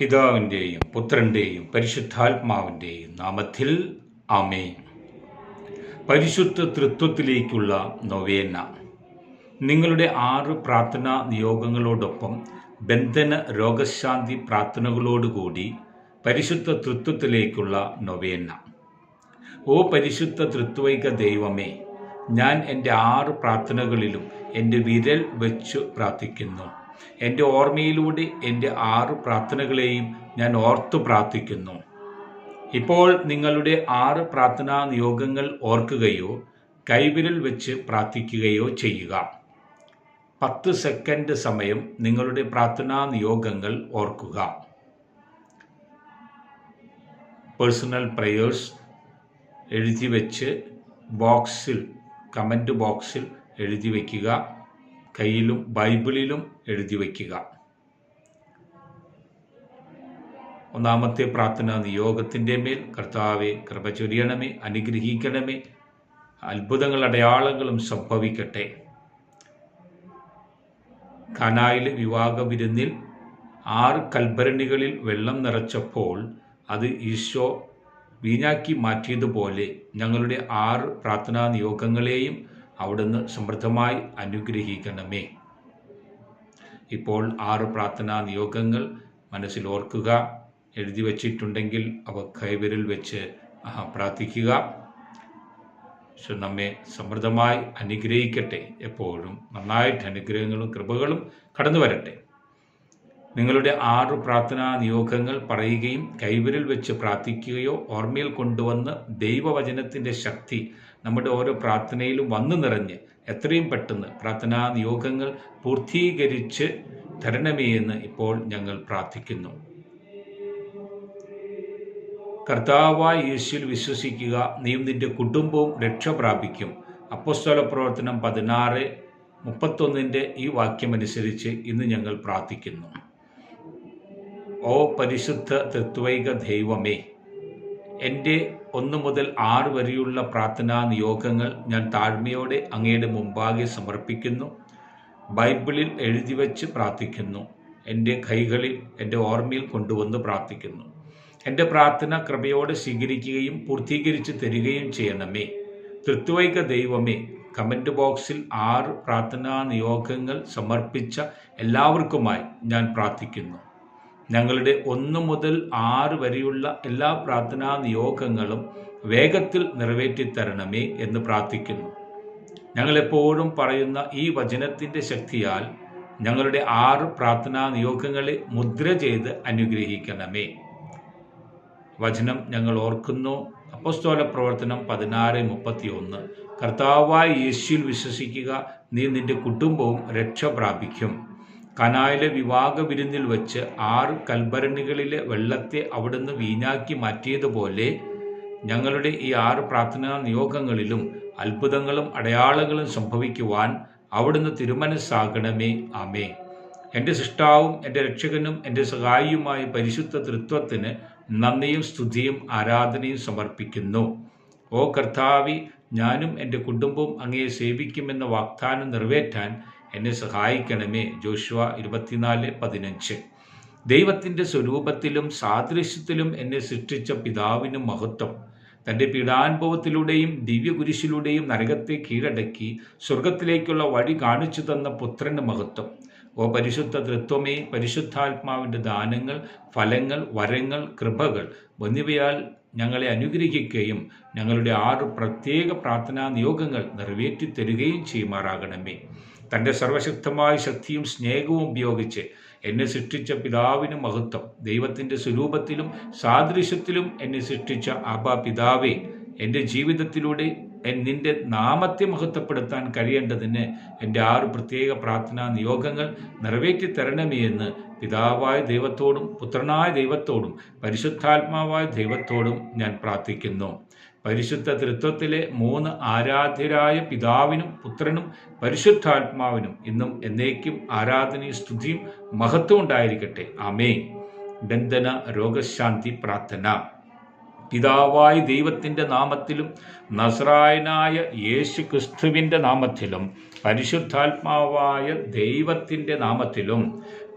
പിതാവിന്റെയും പുത്രന്റെയും പരിശുദ്ധാത്മാവിന്റെയും നാമത്തിൽ അമേ പരിശുദ്ധ തൃത്വത്തിലേക്കുള്ള നൊവേന. നിങ്ങളുടെ ആറ് പ്രാർത്ഥനാ നിയോഗങ്ങളോടൊപ്പം ബന്ധന രോഗശാന്തി പ്രാർത്ഥനകളോടുകൂടി പരിശുദ്ധ തൃത്വത്തിലേക്കുള്ള നൊവേന. ഓ പരിശുദ്ധ തൃത്വൈക ദൈവമേ ഞാൻ എന്റെ ആറ് പ്രാർത്ഥനകളിലും എന്റെ വിരൽ വെച്ചു പ്രാർത്ഥിക്കുന്നു. എന്റെ ഓർമ്മയിലൂടെ എന്റെ ആറ് പ്രാർത്ഥനകളെയും ഞാൻ ഓർത്തു പ്രാർത്ഥിക്കുന്നു. ഇപ്പോൾ നിങ്ങളുടെ ആറ് പ്രാർത്ഥനാ നിയോഗങ്ങൾ ഓർക്കുകയോ കൈവിരൽ വെച്ച് പ്രാർത്ഥിക്കുകയോ ചെയ്യുക. പത്ത് സെക്കൻഡ് സമയം നിങ്ങളുടെ പ്രാർത്ഥനാ നിയോഗങ്ങൾ ഓർക്കുക. പേഴ്സണൽ പ്രയേഴ്സ് എഴുതി വെച്ച് ബോക്സിൽ കമന്റ് ബോക്സിൽ എഴുതി വയ്ക്കുക കയ്യിലും ബൈബിളിലും എഴുതി വയ്ക്കുക. ഒന്നാമത്തെ പ്രാർത്ഥന നിയോഗത്തിന്റെ മേൽ കർത്താവെ കൃപ ചൊരിയണമേ അനുഗ്രഹിക്കണമേ. അത്ഭുതങ്ങൾ അടയാളങ്ങളും സംഭവിക്കട്ടെ. കനായിലെ വിവാഹ വിരുന്നിൽ ആറ് കൽഭരണികളിൽ വെള്ളം നിറച്ചപ്പോൾ അത് ഈശോ വീഞ്ഞാക്കി മാറ്റിയതുപോലെ ഞങ്ങളുടെ ആറ് പ്രാർത്ഥനാ നിയോഗങ്ങളെയും അവിടുന്ന് സമൃദ്ധമായി അനുഗ്രഹിക്കണമേ. ഇപ്പോൾ ആറ് പ്രാർത്ഥനാ നിയോഗങ്ങൾ മനസ്സിൽ ഓർക്കുക. എഴുതി വച്ചിട്ടുണ്ടെങ്കിൽ അവ കൈവിരൽ വെച്ച് പ്രാർത്ഥിക്കുക. പക്ഷെ നമ്മെ സമൃദ്ധമായി അനുഗ്രഹിക്കട്ടെ. എപ്പോഴും നന്നായിട്ട് അനുഗ്രഹങ്ങളും കൃപകളും കടന്നു വരട്ടെ നിങ്ങളുടെ ആറ് പ്രാർത്ഥനാ നിയോഗങ്ങൾ പറയുകയും കൈവിരൽ വെച്ച് പ്രാർത്ഥിക്കുകയോ ഓർമ്മയിൽ കൊണ്ടുവന്ന് ദൈവവചനത്തിന്റെ ശക്തി നമ്മുടെ ഓരോ പ്രാർത്ഥനയിലും വന്നു നിറഞ്ഞ് എത്രയും പെട്ടെന്ന് പ്രാർത്ഥനാ നിയോഗങ്ങൾ പൂർത്തീകരിച്ച് തരണമേ എന്ന് ഇപ്പോൾ ഞങ്ങൾ പ്രാർത്ഥിക്കുന്നു. കർത്താവായ യേശുവിൽ വിശ്വസിക്കുക നീയും നിന്റെ കുടുംബവും രക്ഷ പ്രാപിക്കും. അപ്പസ്തോല പ്രവർത്തനം പതിനാറ് മുപ്പത്തൊന്നിന്റെ ഈ വാക്യമനുസരിച്ച് ഇന്ന് ഞങ്ങൾ പ്രാർത്ഥിക്കുന്നു. ഓ പരിശുദ്ധ തത്വൈക ദൈവമേ എന്റെ ഒന്ന് മുതൽ ആറ് വരെയുള്ള പ്രാർത്ഥനാ നിയോഗങ്ങൾ ഞാൻ താഴ്മയോടെ അങ്ങയുടെ മുമ്പാകെ സമർപ്പിക്കുന്നു. ബൈബിളിൽ എഴുതി വച്ച് പ്രാർത്ഥിക്കുന്നു. എന്റെ കൈകളിൽ എന്റെ ഓർമ്മയിൽ കൊണ്ടുവന്ന് പ്രാർത്ഥിക്കുന്നു. എന്റെ പ്രാർത്ഥന കൃപയോടെ സ്വീകരിക്കുകയും പൂർത്തീകരിച്ച് തരികയും ചെയ്യണമേ. തൃത്വൈക ദൈവമേ കമന്റ് ബോക്സിൽ ആറ് പ്രാർത്ഥനാ നിയോഗങ്ങൾ സമർപ്പിച്ച എല്ലാവർക്കുമായി ഞാൻ പ്രാർത്ഥിക്കുന്നു. ഞങ്ങളുടെ ഒന്ന് മുതൽ ആറ് വരെയുള്ള എല്ലാ പ്രാർത്ഥനാ നിയോഗങ്ങളും വേഗത്തിൽ നിറവേറ്റിത്തരണമേ എന്ന് പ്രാർത്ഥിക്കുന്നു. ഞങ്ങളെപ്പോഴും പറയുന്ന ഈ വചനത്തിന്റെ ശക്തിയാൽ ഞങ്ങളുടെ ആറ് പ്രാർത്ഥനാ നിയോഗങ്ങളെ മുദ്ര ചെയ്ത് അനുഗ്രഹിക്കണമേ. വചനം ഞങ്ങൾ ഓർക്കുന്നു. അപ്പസ്തോല പ്രവർത്തനം പതിനാറ് മുപ്പത്തി ഒന്ന് കർത്താവായ യേശുവിൽ വിശ്വസിക്കുക നീ നിന്റെ കുടുംബവും രക്ഷ പ്രാപിക്കും. കനായിലെ വിവാഹ വിരുന്നിൽ വച്ച് ആറ് കൽഭരണികളിലെ വെള്ളത്തെ അവിടുന്ന് വീഞ്ഞാക്കി മാറ്റിയതുപോലെ ഞങ്ങളുടെ ഈ ആറ് പ്രാർത്ഥനാ നിയോഗങ്ങളിലും അത്ഭുതങ്ങളും അടയാളങ്ങളും സംഭവിക്കുവാൻ അവിടുന്ന് തിരുമനസ്സാകണമേ. ആമേ എന്റെ സൃഷ്ടാവും എന്റെ രക്ഷകനും എന്റെ സഹായിയുമായ പരിശുദ്ധ തൃത്വത്തിന് നന്ദിയും സ്തുതിയും ആരാധനയും സമർപ്പിക്കുന്നു. ഓ കർത്താവി ഞാനും എന്റെ കുടുംബവും അങ്ങയെ സേവിക്കുമെന്ന വാഗ്ദാനം നിറവേറ്റാൻ എന്നെ സഹായിക്കണമേ. ജോഷുവ ഇരുപത്തിനാല് പതിനഞ്ച്. ദൈവത്തിന്റെ സ്വരൂപത്തിലും സാദൃശ്യത്തിലും എന്നെ സൃഷ്ടിച്ച പിതാവിനും മഹത്വം. തന്റെ പീഡാനുഭവത്തിലൂടെയും ദിവ്യകുരിശിലൂടെയും നരകത്തെ കീഴടക്കി സ്വർഗത്തിലേക്കുള്ള വഴി കാണിച്ചു തന്ന പുത്രന് മഹത്വം. ഓ പരിശുദ്ധ തൃത്വമേ പരിശുദ്ധാത്മാവിന്റെ ദാനങ്ങൾ ഫലങ്ങൾ വരങ്ങൾ കൃപകൾ എന്നിവയാൽ ഞങ്ങളെ അനുഗ്രഹിക്കുകയും ഞങ്ങളുടെ ആറ് പ്രത്യേക പ്രാർത്ഥനാ നിയോഗങ്ങൾ നിറവേറ്റി തരികയും ചെയ്യുമാറാകണമേ. തന്റെ സർവശക്തമായ ശക്തിയും സ്നേഹവും ഉപയോഗിച്ച് എന്നെ സൃഷ്ടിച്ച പിതാവിന് മഹത്വം. ദൈവത്തിന്റെ സ്വരൂപത്തിലും സാദൃശ്യത്തിലും എന്നെ സൃഷ്ടിച്ച ആബാ പിതാവേ എന്റെ ജീവിതത്തിലൂടെ നിന്റെ നാമത്തെ മഹത്വപ്പെടുത്താൻ കഴിയേണ്ടതിന് എന്റെ ആറ് പ്രത്യേക പ്രാർത്ഥനാ നിയോഗങ്ങൾ നിറവേറ്റി തരണമേ എന്ന് പിതാവായ ദൈവത്തോടും പുത്രനായ ദൈവത്തോടും പരിശുദ്ധാത്മാവായ ദൈവത്തോടും ഞാൻ പ്രാർത്ഥിക്കുന്നു. പരിശുദ്ധ തൃത്വത്തിലെ മൂന്ന് ആരാധ്യരായ പിതാവിനും പുത്രനും പരിശുദ്ധാത്മാവിനും ഇന്നും എന്നേക്കും ആരാധനയും സ്തുതിയും മഹത്വം ഉണ്ടായിരിക്കട്ടെ. ആമേ ബന്ധന രോഗശാന്തി പ്രാർത്ഥന. പിതാവായ ദൈവത്തിന്റെ നാമത്തിലും നസ്രായനായ യേശു ക്രിസ്തുവിന്റെ നാമത്തിലും പരിശുദ്ധാത്മാവായ ദൈവത്തിന്റെ നാമത്തിലും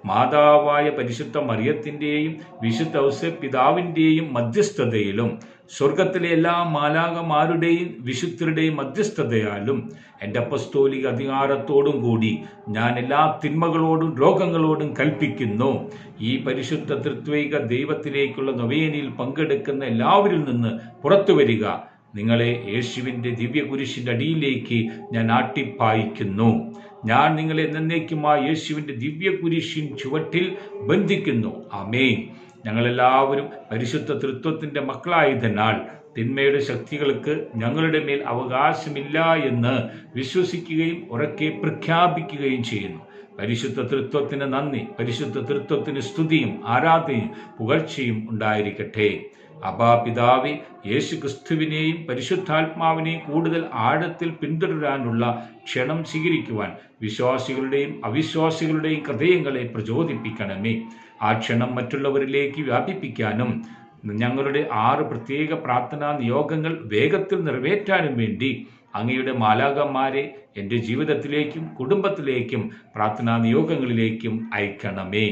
മാതാവായ പരിശുദ്ധ മറിയത്തിന്റെയും വിശുദ്ധ ഔസ പിതാവിന്റെയും മധ്യസ്ഥതയിലും സ്വർഗത്തിലെ എല്ലാ മാലാകമാരുടെയും വിശുദ്ധരുടെയും മധ്യസ്ഥതയാലും എന്റെ അപ്പസ്തോലിക അധികാരത്തോടും കൂടി ഞാൻ എല്ലാ തിന്മകളോടും രോഗങ്ങളോടും കൽപ്പിക്കുന്നു. ഈ പരിശുദ്ധ തൃത്വൈക ദൈവത്തിലേക്കുള്ള നൊവേനിയിൽ പങ്കെടുക്കുന്ന എല്ലാവരിൽ നിന്ന് പുറത്തു വരിക. നിങ്ങളെ യേശുവിന്റെ ദിവ്യകുരിശിന്റെ അടിയിലേക്ക് ഞാൻ ആട്ടിപ്പായിക്കുന്നു. ഞാൻ നിങ്ങളെ എന്നേക്കുമായി യേശുവിന്റെ ദിവ്യകുരിശിൻ ചുവട്ടിൽ ബന്ധിക്കുന്നു. ആമേൻ. ഞങ്ങളെല്ലാവരും പരിശുദ്ധ തൃത്വത്തിന്റെ മക്കളായതിനാൽ തിന്മയുടെ ശക്തികൾക്ക് ഞങ്ങളുടെ മേൽ അവകാശമില്ല എന്ന് വിശ്വസിക്കുകയും ഉറക്കെ പ്രഖ്യാപിക്കുകയും ചെയ്യുന്നു. പരിശുദ്ധ തൃത്വത്തിന് നന്ദി പരിശുദ്ധ തൃത്വത്തിന് സ്തുതിയും ആരാധനയും പുകഴ്ചയും ഉണ്ടായിരിക്കട്ടെ. അബാ പിതാവെ യേശു ക്രിസ്തുവിനെയും പരിശുദ്ധാത്മാവിനെയും കൂടുതൽ ആഴത്തിൽ പിന്തുടരാനുള്ള ക്ഷണം സ്വീകരിക്കുവാൻ വിശ്വാസികളുടെയും അവിശ്വാസികളുടെയും ഹൃദയങ്ങളെ പ്രചോദിപ്പിക്കണമേ. ആ ക്ഷണം മറ്റുള്ളവരിലേക്ക് വ്യാപിപ്പിക്കാനും ഞങ്ങളുടെ ആറ് പ്രത്യേക പ്രാർത്ഥനാ നിയോഗങ്ങൾ വേഗത്തിൽ നിറവേറ്റാനും വേണ്ടി അങ്ങയുടെ മാലാകന്മാരെ എന്റെ ജീവിതത്തിലേക്കും കുടുംബത്തിലേക്കും പ്രാർത്ഥനാ നിയോഗങ്ങളിലേക്കും അയക്കണമേ.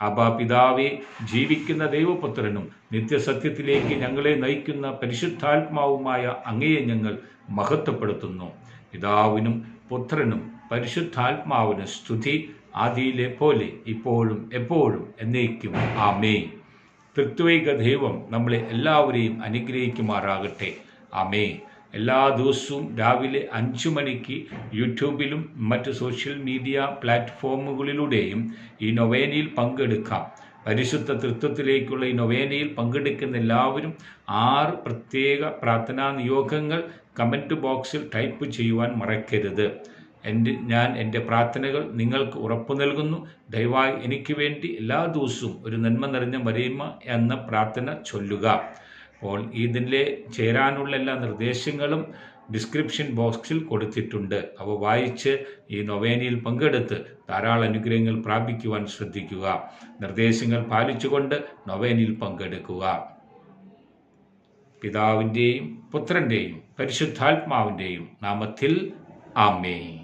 അബാ പിതാവെ ജീവിക്കുന്ന ദൈവപുത്രനും നിത്യസത്യത്തിലേക്ക് ഞങ്ങളെ നയിക്കുന്ന പരിശുദ്ധാത്മാവുമായ അങ്ങയെ ഞങ്ങൾ മഹത്വപ്പെടുത്തുന്നു. പിതാവിനും പുത്രനും പരിശുദ്ധാത്മാവിന് സ്തുതി. ആദിയിലെ പോലെ ഇപ്പോഴും എപ്പോഴും എന്നേക്കും. ആമേ തൃത്വൈക ദൈവം നമ്മളെ എല്ലാവരെയും അനുഗ്രഹിക്കുമാറാകട്ടെ. ആമേ എല്ലാ ദിവസവും രാവിലെ അഞ്ചു മണിക്ക് യൂട്യൂബിലും മറ്റ് സോഷ്യൽ മീഡിയ പ്ലാറ്റ്ഫോമുകളിലൂടെയും ഈ നൊവേനയിൽ പങ്കെടുക്കാം. പരിശുദ്ധ തൃത്വത്തിലേക്കുള്ള ഈ നൊവേനയിൽ പങ്കെടുക്കുന്ന എല്ലാവരും ആറ് പ്രത്യേക പ്രാർത്ഥനാ നിയോഗങ്ങൾ കമന്റ് ബോക്സിൽ ടൈപ്പ് ചെയ്യുവാൻ മറക്കരുത്. എന്റെ ഞാൻ എന്റെ പ്രാർത്ഥനകൾ നിങ്ങൾക്ക് ഉറപ്പു നൽകുന്നു. ദയവായി എനിക്ക് വേണ്ടി എല്ലാ ദിവസവും ഒരു നന്മ നിറഞ്ഞ മറിയമ്മ എന്ന പ്രാർത്ഥന ചൊല്ലുക. അപ്പോൾ ഇതിലെ ചേരാനുള്ള എല്ലാ നിർദ്ദേശങ്ങളും ഡിസ്ക്രിപ്ഷൻ ബോക്സിൽ കൊടുത്തിട്ടുണ്ട്. അവ വായിച്ച് ഈ നൊവേനയിൽ പങ്കെടുത്ത് ധാരാളം അനുഗ്രഹങ്ങൾ പ്രാപിക്കുവാൻ ശ്രദ്ധിക്കുക. നിർദ്ദേശങ്ങൾ പാലിച്ചുകൊണ്ട് നൊവേനയിൽ പങ്കെടുക്കുക. പിതാവിന്റെയും പുത്രന്റെയും പരിശുദ്ധാത്മാവിന്റെയും നാമത്തിൽ ആമേ